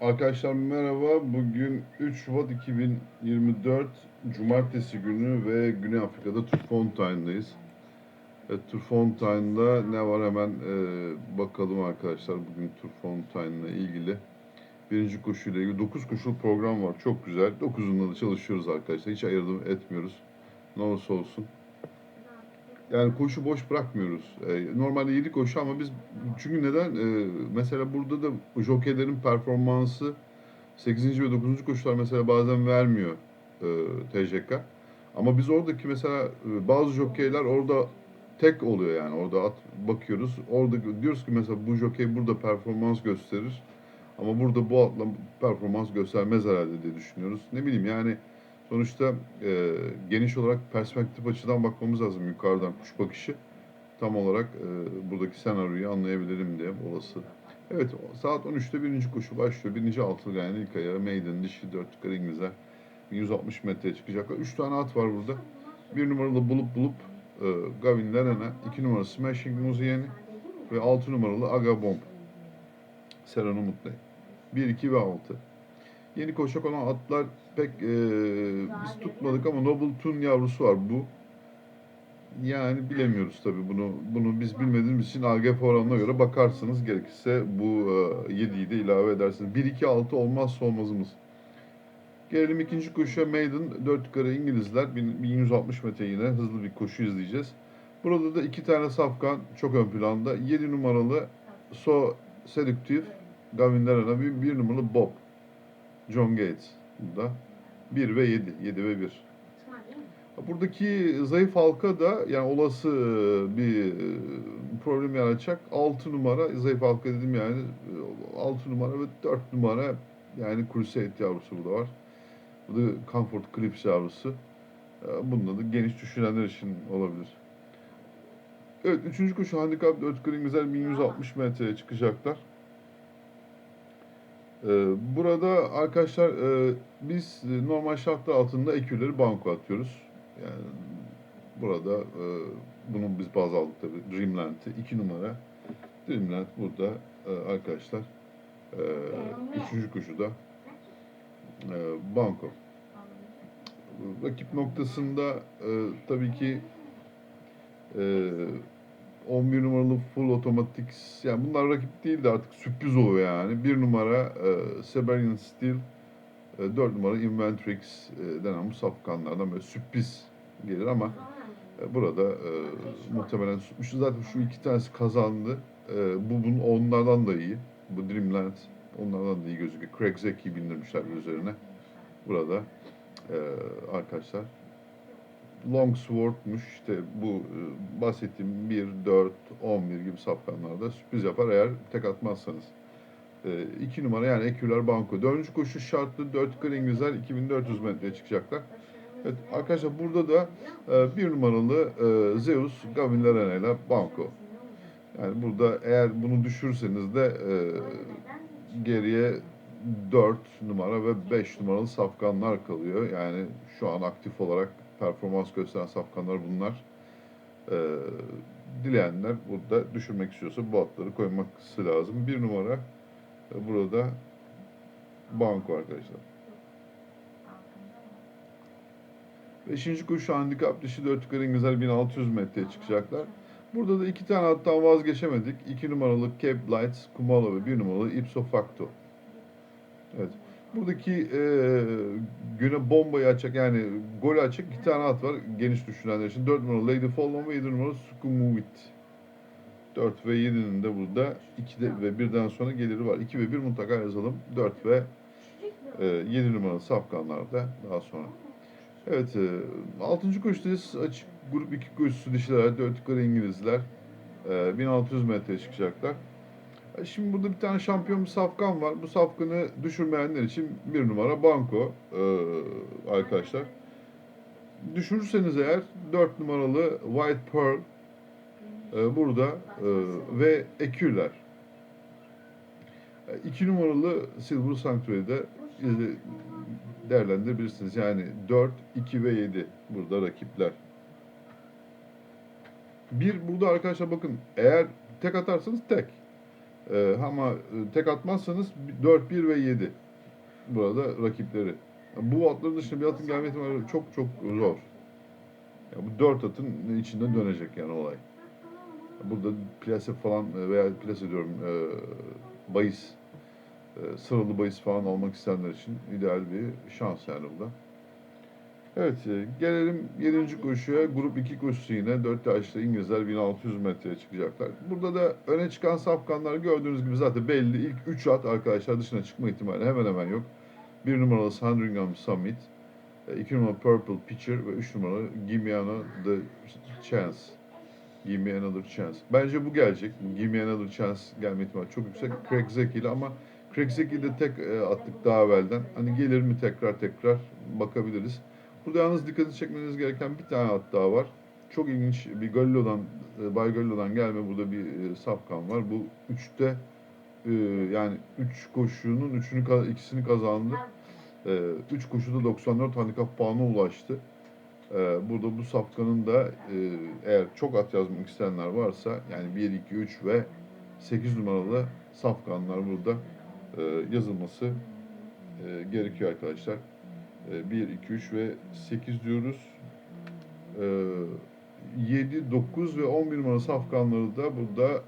Arkadaşlar merhaba. Bugün 3 Şubat 2024 Cumartesi günü ve Güney Afrika'da Turfontain'dayız. Evet, Turfontaine'da ne var hemen e, bakalım arkadaşlar bugün Turfontaine'la ilgili. Birinci koşuyla ilgili 9 koşulu program var. Çok güzel. 9'unda da çalışıyoruz arkadaşlar. Hiç ayırdım etmiyoruz. Ne olursa olsun. Yani koşu boş bırakmıyoruz. Ee, normalde 7 koşu ama biz çünkü neden? Ee, mesela burada da jokeylerin performansı 8. ve 9. koşular mesela bazen vermiyor e, TJK. Ama biz oradaki mesela e, bazı jokeyler orada tek oluyor yani. Orada at, bakıyoruz. Orada diyoruz ki mesela bu jokey burada performans gösterir. Ama burada bu atla performans göstermez herhalde diye düşünüyoruz. Ne bileyim yani Sonuçta e, geniş olarak perspektif açıdan bakmamız lazım yukarıdan kuş bakışı. Tam olarak e, buradaki senaryoyu anlayabilirim diye olası. Evet saat 13'te birinci koşu başlıyor. Birinci altılı yani ilk ayağı maiden dişi dört yukarı İngilizler. 160 metreye çıkacaklar. Üç tane at var burada. Bir numaralı bulup bulup e, Gavin Lerena, iki numaralı Smashing Muzieni ve altı numaralı Aga Bomb. Serano Mutlu. 1, 2 ve 6. Yeni koşacak olan atlar pek e, biz tutmadık ama Noble Tun yavrusu var bu. Yani bilemiyoruz tabii bunu. Bunu biz bilmediğimiz için AGF oranına göre bakarsınız. Gerekirse bu e, 7'yi de ilave edersiniz. 1-2-6 olmazsa olmazımız. Gelelim ikinci koşuya Maiden. 4 yukarı İngilizler. 1160 metre yine hızlı bir koşu izleyeceğiz. Burada da iki tane safkan çok ön planda. 7 numaralı So Seductive Gavin Lerena, bir, bir numaralı Bob. John Gates burada. 1 ve 7. 7 ve 1. Buradaki zayıf halka da yani olası e, bir e, problem yaratacak. 6 numara zayıf halka dedim yani 6 numara ve 4 numara yani Crusade yavrusu burada var. Bu da Comfort Clips yavrusu. E, Bunda da geniş düşünenler için olabilir. Evet, üçüncü koşu handikap 4 green güzel 1160 metreye çıkacaklar. Ee, Burada arkadaşlar e, biz normal şartlar altında ekürleri banko atıyoruz. Yani burada e, bunun biz baz aldık tabii Dreamland'i 2 numara. Dreamland burada e, arkadaşlar üçüncü koşuda banko. Rakip noktasında tabii ki 11 numaralı full otomatik yani bunlar rakip değil de artık sürpriz oluyor yani. 1 numara e, Siberian Steel, e, 4 numara Inventrix e, denen bu safkanlardan böyle sürpriz gelir ama e, burada e, muhtemelen sürpriz. Zaten şu iki tanesi kazandı. E, bu bunun onlardan da iyi. Bu Dreamland onlardan da iyi gözüküyor. Craig Zeki bindirmişler üzerine. Burada e, arkadaşlar Longsword'muş işte bu e, bahsettiğim 1, 4, 11 gibi safkanlarda sürpriz yapar eğer tek atmazsanız. 2 numara yani Eküler Banko. Dördüncü koşu şartlı 4 kır İngilizler 2400 metreye çıkacaklar. Evet arkadaşlar burada da e, bir numaralı e, Zeus Gavin Lerena ile Banko. Yani burada eğer bunu düşürseniz de e, geriye 4 numara ve 5 numaralı safkanlar kalıyor. Yani şu an aktif olarak performans gösteren safkanlar bunlar. Ee, dileyenler burada düşürmek istiyorsa bu atları koyması lazım. Bir numara e, burada banko arkadaşlar. Beşinci koşu handikap dışı 4 yukarı İngilizler 1600 metreye çıkacaklar. Burada da iki tane attan vazgeçemedik. 2 numaralı Cape Lights, Kumalo ve 1 numaralı Ipso Facto. Evet. Buradaki e, güne bombayı açacak yani gol açacak iki tane at var geniş düşünenler için. 4 numaralı Lady Follow ve 7 numaralı Sukumuvit. 4 ve 7'nin de burada 2 de ve 1'den sonra geliri var. 2 ve 1 mutlaka yazalım. 4 ve e, 7 numaralı safkanlarda daha sonra. Evet, e, 6. koşudayız. Açık grup 2 koşusu dişiler, 4 yukarı İngilizler. E, 1600 metreye çıkacaklar. E, Şimdi burada bir tane şampiyon bir safkan var. Bu safkanı düşürmeyenler için bir numara banko e, arkadaşlar. Düşürürseniz eğer 4 numaralı White Pearl e, burada e, ve Eküller. 2 numaralı Silver Sanctuary'de değerlendirebilirsiniz. Yani 4, 2 ve 7 burada rakipler. Bir burada arkadaşlar bakın eğer tek atarsanız tek. Ee, ama e, tek atmazsanız 4, 1 ve 7 burada rakipleri. Bu atların dışında bir atın gelme ihtimali çok çok zor. Ya bu 4 atın içinde dönecek yani olay. Burada plase falan e, veya plase diyorum e, bahis, e, sıralı bahis falan almak isteyenler için ideal bir şans yani bu da. Evet, e, gelelim 7. koşuya. Grup 2 koşusu yine. 4 yaşlı İngilizler 1600 metreye çıkacaklar. Burada da öne çıkan safkanlar gördüğünüz gibi zaten belli. İlk 3 at arkadaşlar dışına çıkma ihtimali hemen hemen yok. 1 numaralı Sandringham Summit, 2 numaralı Purple Pitcher ve 3 numaralı Give Me Another Chance. Give Me Another Chance. Bence bu gelecek. Give Me Another Chance gelme ihtimali çok yüksek. Craig Zeki ile ama Craig Zeki de tek e, attık daha evvelden. Hani gelir mi tekrar tekrar bakabiliriz. Burada yalnız dikkatini çekmeniz gereken bir tane at daha var. Çok ilginç bir Galilio'dan, e, Bay Galilio'dan gelme burada bir e, safkan var. Bu üçte e, yani üç koşunun üçünü ikisini kazandı. E, üç koşuda 94 handikap puanına ulaştı. E, burada bu safkanın da e, eğer çok at yazmak isteyenler varsa yani 1, 2, 3 ve 8 numaralı safkanlar burada yazılması gerekiyor arkadaşlar. E, 1, 2, 3 ve 8 diyoruz. E, 7, 9 ve 11 numaralı safkanları da burada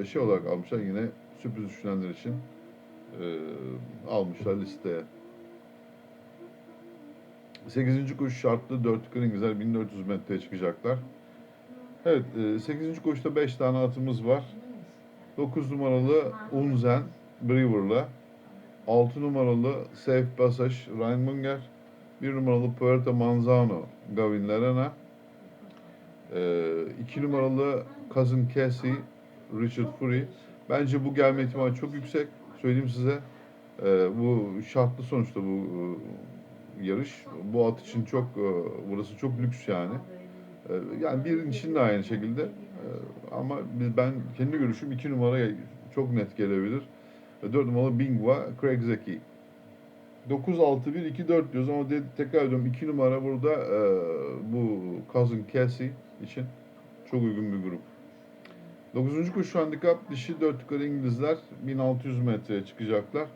e, şey olarak almışlar yine sürpriz düşünenler için e, almışlar listeye. 8. koşu şartlı 4 yukarı İngilizler 1400 metreye çıkacaklar. Evet, 8. koşuda 5 tane atımız var. 9 numaralı Unzen Brewer'la 6 numaralı Safe Passage Ryan 1 numaralı Puerto Manzano Gavin Lerena 2 numaralı Cousin Cassie Richard Fury Bence bu gelme ihtimali çok yüksek. Söyleyeyim size. Ee, bu şartlı sonuçta bu e, yarış. Bu at için çok e, burası çok lüks yani. Ee, yani birin için de aynı şekilde. Ee, ama ben kendi görüşüm iki numara çok net gelebilir. Ve dört numaralı Bingwa Craig Zeki. 9 6 1 2 4 diyoruz ama de, tekrar ediyorum 2 numara burada e, bu Cousin Cassie için çok uygun bir grup. 9. koşu handikap dişi 4 yukarı İngilizler 1600 metreye çıkacaklar.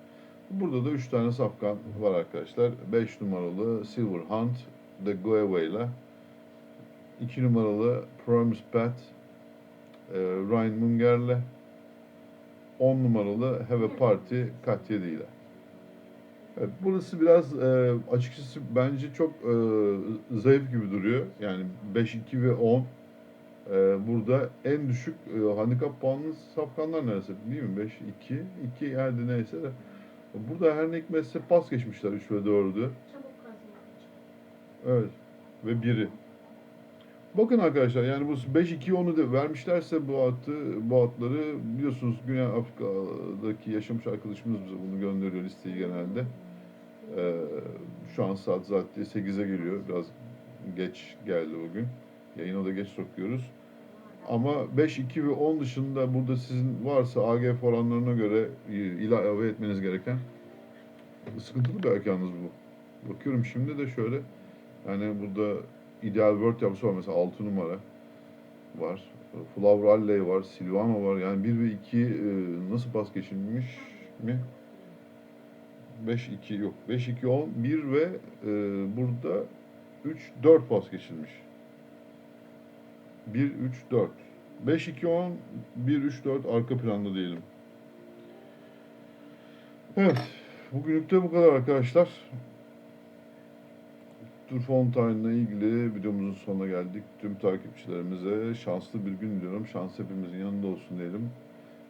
Burada da 3 tane safkan var arkadaşlar. 5 numaralı Silver Hunt The Goaway ile 2 numaralı Promise Pat e, Ryan Munger'le 10 numaralı Have a Party Katya ile. Evet, burası biraz e, açıkçası bence çok e, zayıf gibi duruyor. Yani 5, 2 ve 10 ee, burada en düşük e, handikap puanlı safkanlar neresi değil mi? 5, 2, 2 hadi neyse de. Burada her ne hikmetse pas geçmişler 3 ve 4'ü. Evet. Ve 1'i. Bakın arkadaşlar yani bu 5 2 10'u da vermişlerse bu atı bu atları biliyorsunuz Güney Afrika'daki yaşamış arkadaşımız bize bunu gönderiyor listeyi genelde. Ee, şu an saat zaten 8'e geliyor. Biraz geç geldi bugün. Yayına da geç sokuyoruz. Ama 5, 2 ve 10 dışında burada sizin varsa AGF oranlarına göre ilave etmeniz gereken sıkıntılı bir yalnız bu. Bakıyorum şimdi de şöyle yani burada ideal word yapısı var mesela 6 numara var. Flower Alley var, Silvano var. Yani 1 ve 2 e, nasıl pas geçilmiş mi? 5 2 yok. 5 2 10 1 ve e, burada 3 4 pas geçilmiş. 1 3 4. 5 2 10 1 3 4 arka planda diyelim. Evet. Bugünlük de bu kadar arkadaşlar. Tour Fontaine'la ilgili videomuzun sonuna geldik. Tüm takipçilerimize şanslı bir gün diliyorum. Şans hepimizin yanında olsun diyelim.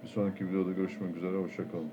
Bir sonraki videoda görüşmek üzere. Hoşçakalın.